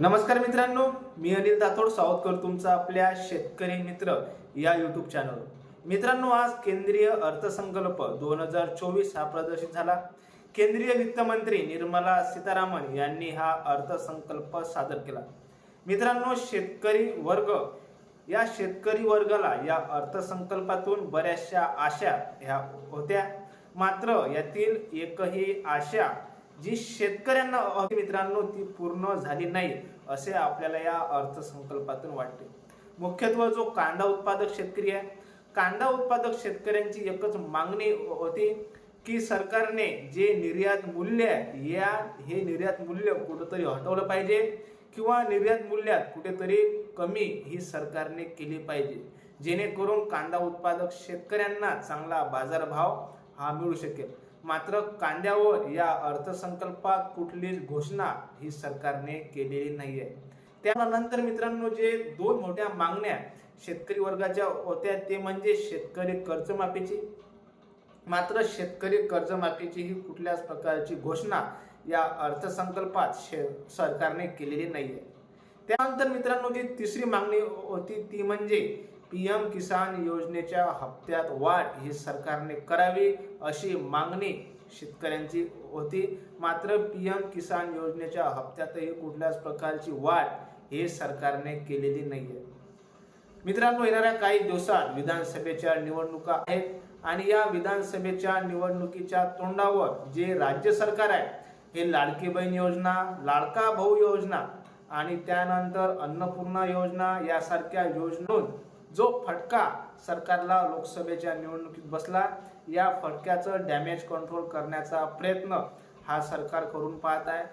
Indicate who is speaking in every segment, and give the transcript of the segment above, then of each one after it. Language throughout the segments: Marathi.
Speaker 1: नमस्कार मित्रांनो मी अनिल दाथोड सावतकर तुमचा आपल्या शेतकरी मित्र या यूट्यूब चॅनल मित्रांनो आज केंद्रीय अर्थसंकल्प दोन हजार चोवीस हा प्रदर्शित झाला. केंद्रीय वित्तमंत्री निर्मला सीतारामन यांनी हा अर्थसंकल्प सादर केला. मित्रांनो शेतकरी वर्ग या शेतकरी वर्गाला या अर्थसंकल्पातून बऱ्याचशा आशा ह्या होत्या. मात्र यातील एकही आशा जी शेतकऱ्यांना मित्रांनो ती पूर्ण झाली नाही असे आपल्याला या अर्थसंकल्पातून वाटते. मुख्यत्वे जो कांदा उत्पादक शेतकरी आहे कांदा उत्पादक शेतकऱ्यांची एकच मागणी होती की सरकारने जे निर्यात मूल्य आहे या हे निर्यात मूल्य कुठंतरी हटवलं पाहिजे किंवा निर्यात मूल्यात कुठेतरी कमी ही सरकारने केली पाहिजे. जेणेकरून कांदा उत्पादक शेतकऱ्यांना चांगला बाजारभाव हा मिळू शकेल. मात्र कांद्यावर या अर्थसंकल्पात कुठलीच घोषणा ही सरकारने केलेली नाही आहे त्यानंतर मित्रांनो जे दोन मोठ्या मागण्या शेतकरी वर्गाच्या होत्या ते म्हणजे शेतकरी कर्जमाफीची. मात्र शेतकरी कर्जमाफीची ही कुठल्याच प्रकारची घोषणा या अर्थसंकल्पात शे सरकारने केलेली नाही आहे त्यानंतर मित्रांनो जी तिसरी मागणी होती ती म्हणजे पी एम किसान योजनेच्या हप्त्यात वाढ ही सरकारने करावी अशी मागणी शेतकऱ्यांची होती. मात्र पी एम किसान योजनेच्या हप्त्यातही कुठल्याच प्रकारची वाढ हे सरकारने केलेली नाही आहे मित्रांनो येणाऱ्या काही दिवसात विधानसभेच्या निवडणुका आहेत आणि या विधानसभेच्या निवडणुकीच्या तोंडावर जे राज्य सरकार आहे हे लाडकी बहीण योजना लाडका भाऊ योजना आणि त्यानंतर अन्नपूर्णा योजना यासारख्या योजनेतून जो फटका सरकारला लोकसभेच्या निवडणुकीत बसला या फटक्याचं डॅमेज कंट्रोल करण्याचा प्रयत्न हा सरकार करून पाहत आहे.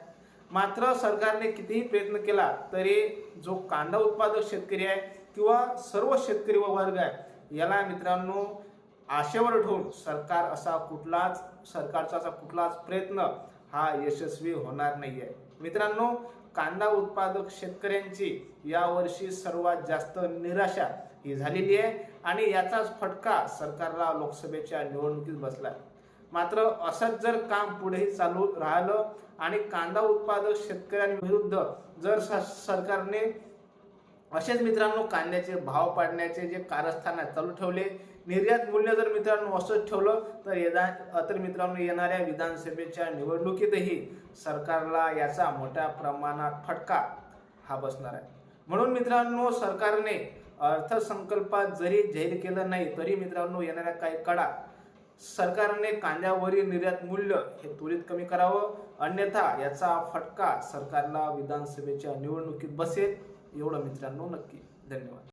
Speaker 1: मात्र सरकारने कितीही प्रयत्न केला तरी जो कांदा उत्पादक शेतकरी आहे किंवा सर्व शेतकरी व वर्ग आहे याला मित्रांनो आशेवर ठेवून सरकार असा कुठलाच सरकारचा असा कुठलाच प्रयत्न हा यशस्वी होणार नाही आहे मित्रांनो कांदा उत्पादक शेतकऱ्यांची यावर्षी सर्वात जास्त निराशा ही झालेली आहे आणि याचाच फटका सरकारला लोकसभेच्या निवडणुकीत बसलाय. मात्र असंच जर काम पुढेही चालू राहिलं आणि कांदा उत्पादक शेतकऱ्यांविरुद्ध जर सरकारने असेच मित्रांनो कांद्याचे भाव पाडण्याचे जे कारस्थान आहे चालू ठेवले. निर्यात मूल्य जर मित्रांनो असंच ठेवलं तर येदा तर मित्रांनो येणाऱ्या विधानसभेच्या निवडणुकीतही सरकारला याचा मोठ्या प्रमाणात फटका हा बसणार आहे. म्हणून मित्रांनो सरकारने अर्थसंकल्पात जरी जाहीर केलं नाही तरी मित्रांनो येणाऱ्या काही कडा सरकारने कांद्यावरील निर्यात मूल्य हे त्वरित कमी करावं. अन्यथा याचा फटका सरकारला विधानसभेच्या निवडणुकीत बसेल. एवढं मित्रांनो नक्की धन्यवाद.